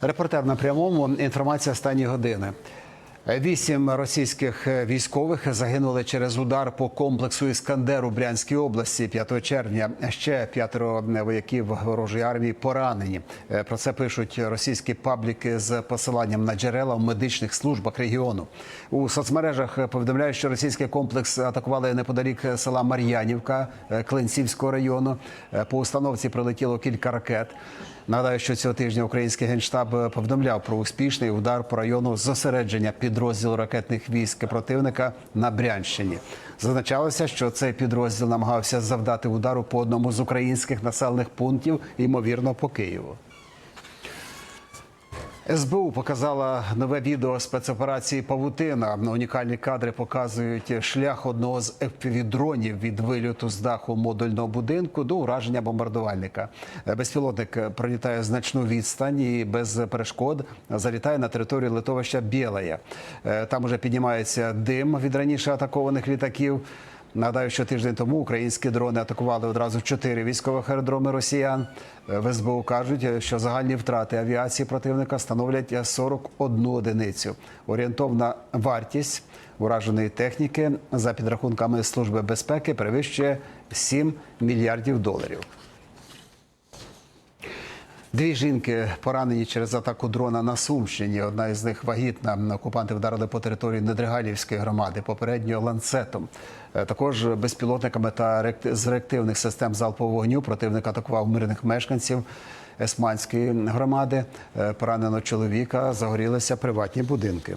Репортер на прямому. Інформація останні години. Вісім російських військових загинули через удар по комплексу Іскандер у Брянській області 5 червня. Ще п'ятеро вояків ворожої армії поранені. Про це пишуть російські пабліки з посиланням на джерела в медичних службах регіону. У соцмережах повідомляють, що російський комплекс атакували неподалік села Мар'янівка Клинцівського району. По установці прилетіло кілька ракет. Нагадаю, що цього тижня український генштаб повідомляв про успішний удар по району зосередження підрозділу ракетних військ противника на Брянщині. Зазначалося, що цей підрозділ намагався завдати удару по одному з українських населених пунктів, ймовірно, по Києву. СБУ показала нове відео спецоперації Павутина. Унікальні кадри показують шлях одного з FPV-дронів від вильоту з даху модульного будинку до ураження бомбардувальника. Безпілотник пролітає значну відстань і без перешкод залітає на територію литовища Білая. Там уже піднімається дим від раніше атакованих літаків. Нагадаю, що тиждень тому українські дрони атакували одразу чотири військових аеродроми росіян. В СБУ кажуть, що загальні втрати авіації противника становлять 41 одиницю. Орієнтовна вартість ураженої техніки за підрахунками служби безпеки перевищує 7 мільярдів доларів. Дві жінки поранені через атаку дрона на Сумщині. Одна із них вагітна. Окупанти вдарили по території Недригалівської громади, попередньо ланцетом. Також безпілотниками та з реактивних систем залпового вогню противник атакував мирних мешканців Есманської громади. Поранено чоловіка, загорілися приватні будинки.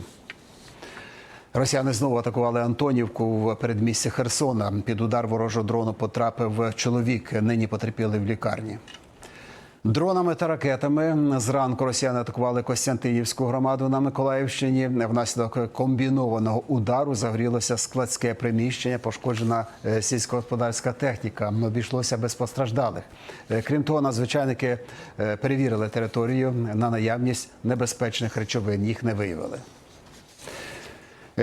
Росіяни знову атакували Антонівку в передмісті Херсона. Під удар ворожого дрону потрапив чоловік. Нині потерпіли в лікарні. Дронами та ракетами зранку росіяни атакували Костянтинівську громаду на Миколаївщині. Внаслідок комбінованого удару загорілося складське приміщення, пошкоджена сільськогосподарська техніка. Обійшлося без постраждалих. Крім того, надзвичайники перевірили територію на наявність небезпечних речовин. Їх не виявили.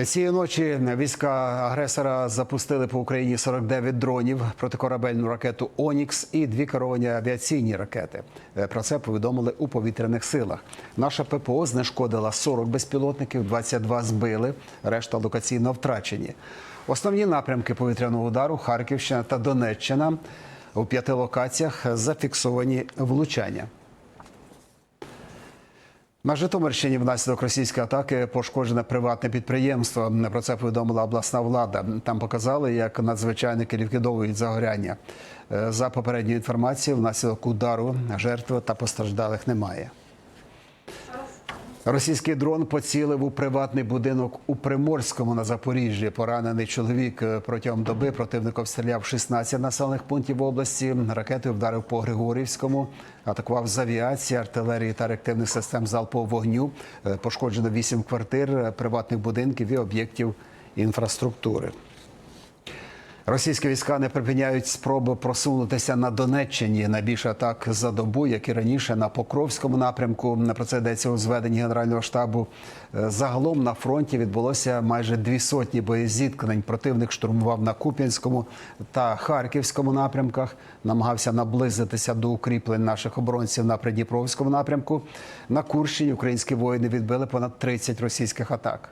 Цієї ночі війська агресора запустили по Україні 49 дронів, протикорабельну ракету Онікс і дві керовані авіаційні ракети. Про це повідомили у повітряних силах. Наша ППО знешкодила 40 безпілотників, 22 збили, решта локаційно втрачені. Основні напрямки повітряного удару Харківщина та Донеччина у п'яти локаціях зафіксовані влучання. На Житомирщині внаслідок російської атаки пошкоджене приватне підприємство. Про це повідомила обласна влада. Там показали, як надзвичайники ліквідовують загоряння. За попередньою інформацією, внаслідок удару жертв та постраждалих немає. Російський дрон поцілив у приватний будинок у Приморському на Запоріжжі. Поранений чоловік протягом доби противник обстріляв 16 населених пунктів області. Ракетою вдарив по Григорівському, атакував з авіації, артилерії та реактивних систем залпового вогню. Пошкоджено 8 квартир, приватних будинків і об'єктів інфраструктури. Російські війська не припиняють спроби просунутися на Донеччині. Найбільше атак за добу, як і раніше на Покровському напрямку. Про це йдеться у зведенні Генерального штабу. Загалом на фронті відбулося майже дві сотні боєзіткнень. Противник штурмував на Куп'янському та Харківському напрямках. Намагався наблизитися до укріплень наших оборонців на Придніпровському напрямку. На Курщині українські воїни відбили понад 30 російських атак.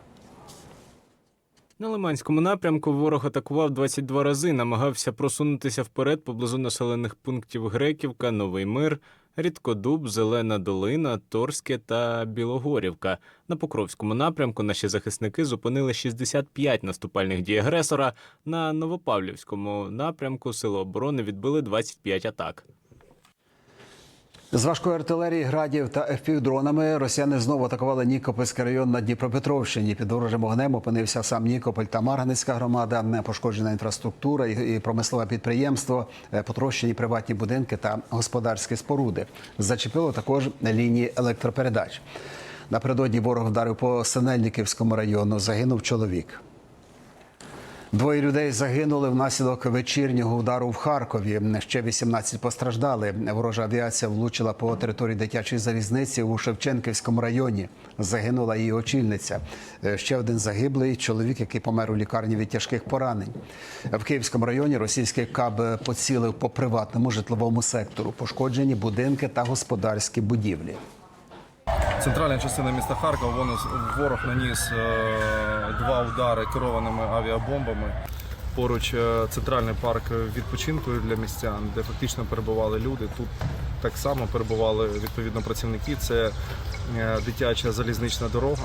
На Лиманському напрямку ворог атакував 22 рази, намагався просунутися вперед поблизу населених пунктів Греківка, Новий Мир, Рідкодуб, Зелена Долина, Торське та Білогорівка. На Покровському напрямку наші захисники зупинили 65 наступальних дій агресора. На Новопавлівському напрямку Сили оборони відбили 25 атак. З важкої артилерії, градів та ФПВ-дронами росіяни знову атакували Нікопольський район на Дніпропетровщині. Під ворожим вогнем опинився сам Нікополь та Марганецька громада, не пошкоджена інфраструктура і промислове підприємство, потрощені приватні будинки та господарські споруди. Зачепило також лінії електропередач. Напередодні ворог вдарив по Синельниківському району. Загинув чоловік. Двоє людей загинули внаслідок вечірнього удару в Харкові. Ще 18 постраждали. Ворожа авіація влучила по території дитячої залізниці у Шевченківському районі. Загинула її очільниця. Ще один загиблий чоловік, який помер у лікарні від тяжких поранень. В Київському районі російський каб поцілив по приватному житловому сектору. Пошкоджені будинки та господарські будівлі. Це Центральна частина міста Харкова вони, ворог наніс е, два удари керованими авіабомбами. Поруч е, центральний парк відпочинку для містян, де фактично перебували люди. Тут так само перебували відповідно працівники. Це е, дитяча залізнична дорога.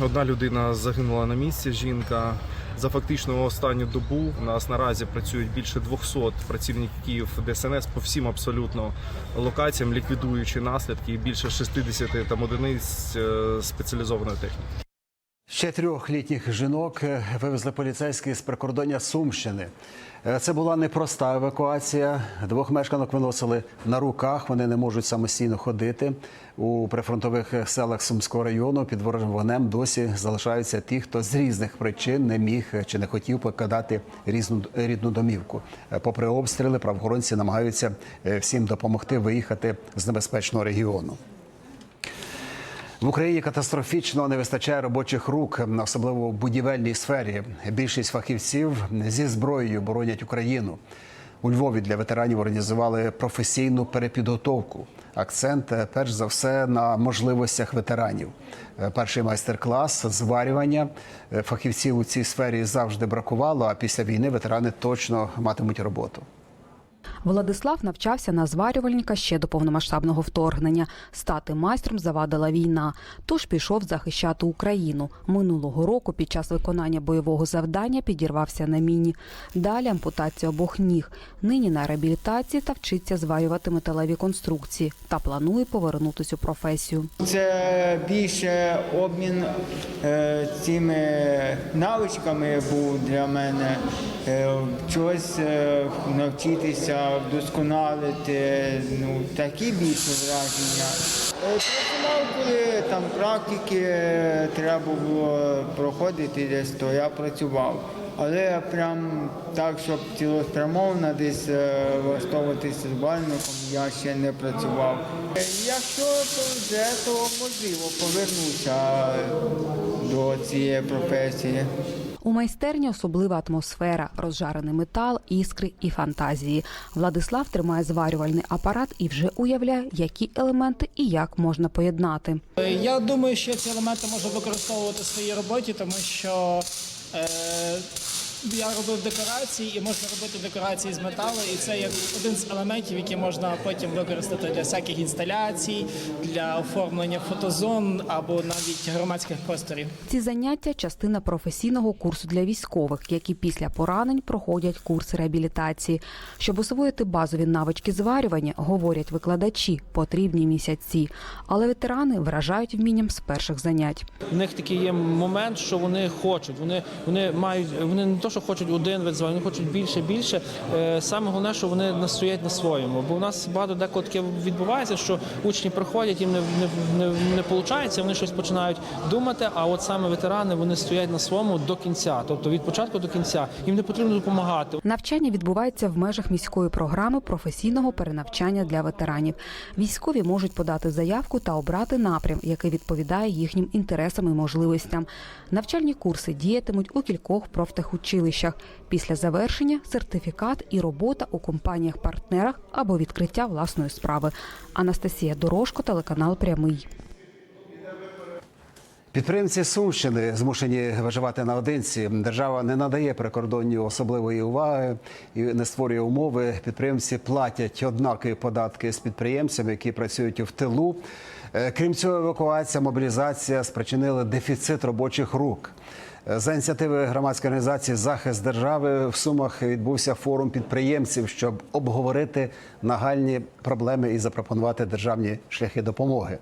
Одна людина загинула на місці. Жінка за фактично останню добу у нас наразі працюють більше 200 працівників ДСНС по всім абсолютно локаціям, ліквідуючи наслідки, більше 60 там одиниць е, спеціалізованої техніки. Ще трьох літніх жінок е, вивезли поліцейські з прикордоння Сумщини. Е, Це була непроста евакуація. Двох мешканок виносили на руках. Вони не можуть самостійно ходити. У прифронтових селах Сумського району під ворожим вогнем досі залишаються ті, хто з різних причин не міг чи не хотів покидати різну рідну домівку. Е, Попри обстріли, правоохоронці намагаються всім допомогти виїхати з небезпечного регіону. В Україні катастрофічно не вистачає робочих рук, особливо в будівельній сфері. Більшість фахівців зі зброєю боронять Україну. У Львові для ветеранів організували професійну перепідготовку. Акцент е, перш за все на можливостях ветеранів. Е, Перший майстер-клас зварювання Е, фахівців у цій сфері завжди бракувало. А після війни ветерани точно матимуть роботу. Владислав навчався на зварювальника ще до повномасштабного вторгнення. Стати майстром завадила війна, тож пішов захищати Україну. Минулого року під час виконання бойового завдання підірвався на міні. Далі ампутація обох ніг. Нині на реабілітації та вчиться зварювати металеві конструкції та планує повернутися у професію. Це більше обмін е, цими навичками був для мене. Е, чогось е, навчитися, вдосконалити, ну такі більше враження. Е, Працював, коли там практики е, треба було проходити десь, то я працював. Але прям так, щоб цілеспрямовно десь е, влаштовуватися звальником, я ще не працював. Якщо повезе, то можливо повернуся до цієї професії. У майстерні особлива атмосфера, розжарений метал, іскри і фантазії. Владислав тримає зварювальний апарат і вже уявляє, які елементи і як можна поєднати. Я думаю, що ці елементи можна використовувати в своїй роботі, тому що е, я робив декорації і можна робити декорації з металу, і це як один з елементів, які можна потім використати для всяких інсталяцій, для оформлення фотозон або навіть громадських просторів. Ці заняття частина професійного курсу для військових, які після поранень проходять курс реабілітації. Щоб освоїти базові навички зварювання, говорять викладачі, потрібні місяці. Але ветерани вражають вмінням з перших занять. В них такий є момент, що вони хочуть. Вони, вони мають вони не то, що хочуть один вид звання, вони хочуть більше, більше. Е, Саме головне, що вони настоять на своєму. Бо у нас багато деколи таке відбувається, що учні приходять, їм не, не, не, не виходить, вони щось починають думати. А от саме ветерани вони стоять на своєму до кінця, тобто від початку до кінця. Їм не потрібно допомагати. Навчання відбувається в межах міської програми професійного перенавчання для ветеранів. Військові можуть подати заявку та обрати напрям, який відповідає їхнім інтересам і можливостям. Навчальні курси діятимуть у кількох профтехучилищах. Після завершення сертифікат і робота у компаніях-партнерах або відкриття власної справи. Анастасія Дорожко, телеканал Прямий. Підприємці Сумщини змушені виживати наодинці. Держава не надає прикордонню особливої уваги і не створює умови. Підприємці платять однакові податки з підприємцями, які працюють в тилу. Е, Крім цього, евакуація, мобілізація спричинили дефіцит робочих рук. Е, За ініціативи громадської організації Захист держави в Сумах відбувся форум підприємців, щоб обговорити нагальні проблеми і запропонувати державні шляхи допомоги.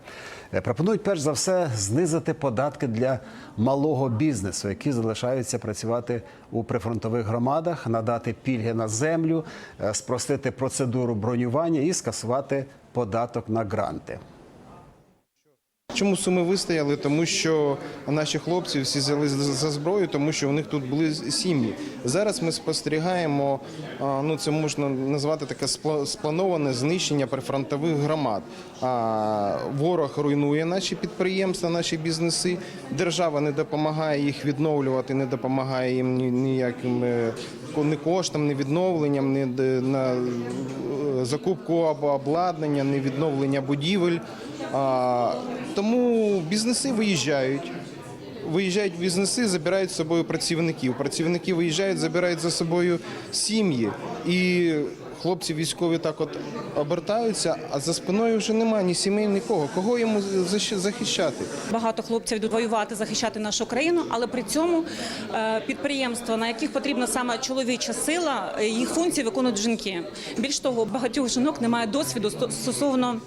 Е, Пропонують перш за все знизити податки для малого бізнесу, які залишаються працювати у прифронтових громадах, надати пільги на землю, е, спростити процедуру бронювання і скасувати податок на гранти. Чому суми вистояли? Тому що наші хлопці всі взяли за зброю, тому що у них тут були сім'ї. Зараз ми спостерігаємо, ну це можна назвати таке сплановане знищення прифронтових громад. Ворог руйнує наші підприємства, наші бізнеси. Держава не допомагає їх відновлювати, не допомагає їм ні- ніякими ко- ні коштом, ні відновленням, ні на е, закупку або обладнання, ні відновлення будівель. Тому бізнеси виїжджають. Виїжджають бізнеси, забирають з собою працівників. Працівники виїжджають, забирають за собою сім'ї. І хлопці військові так от обертаються, а за спиною вже немає ні сімей, нікого. Кого йому захищати? Багато хлопців йдуть воювати, захищати нашу країну, але при цьому е, підприємства, на яких потрібна саме чоловіча сила, е, їх функції виконують жінки. Більш того, багатьох жінок немає досвіду сто- стосовно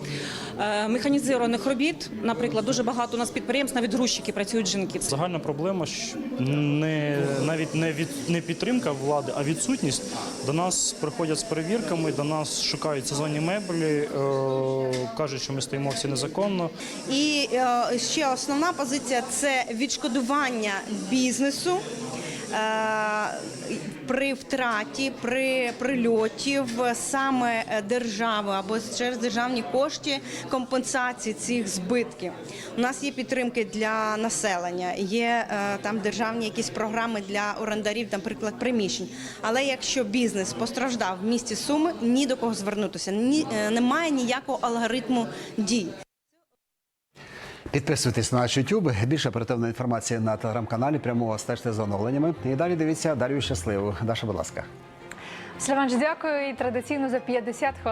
е, механізованих робіт. Наприклад, дуже багато у нас підприємств, навіть грузчики працюють жінки. Загальна проблема що не навіть не від не підтримка влади, а відсутність. До нас приходять з перевірками, до нас шукають сезонні меблі, е, кажуть, що ми стоїмо всі незаконно. І е, ще основна позиція це відшкодування бізнесу. Е, При втраті, при прильоті в саме держави або через державні кошти компенсації цих збитків. У нас є підтримки для населення, є е, там державні якісь програми для орендарів, наприклад, приміщень. Але якщо бізнес постраждав в місті Суми, ні до кого звернутися, ні, е, немає ніякого алгоритму дій. Підписуйтесь на наш YouTube. Більше оперативної інформації на телеграм-каналі. Прямого стежте за оновленнями. І далі дивіться Дар'ю щасливу. Даша, будь ласка. Славанч, дякую і традиційно за 50 хвилин.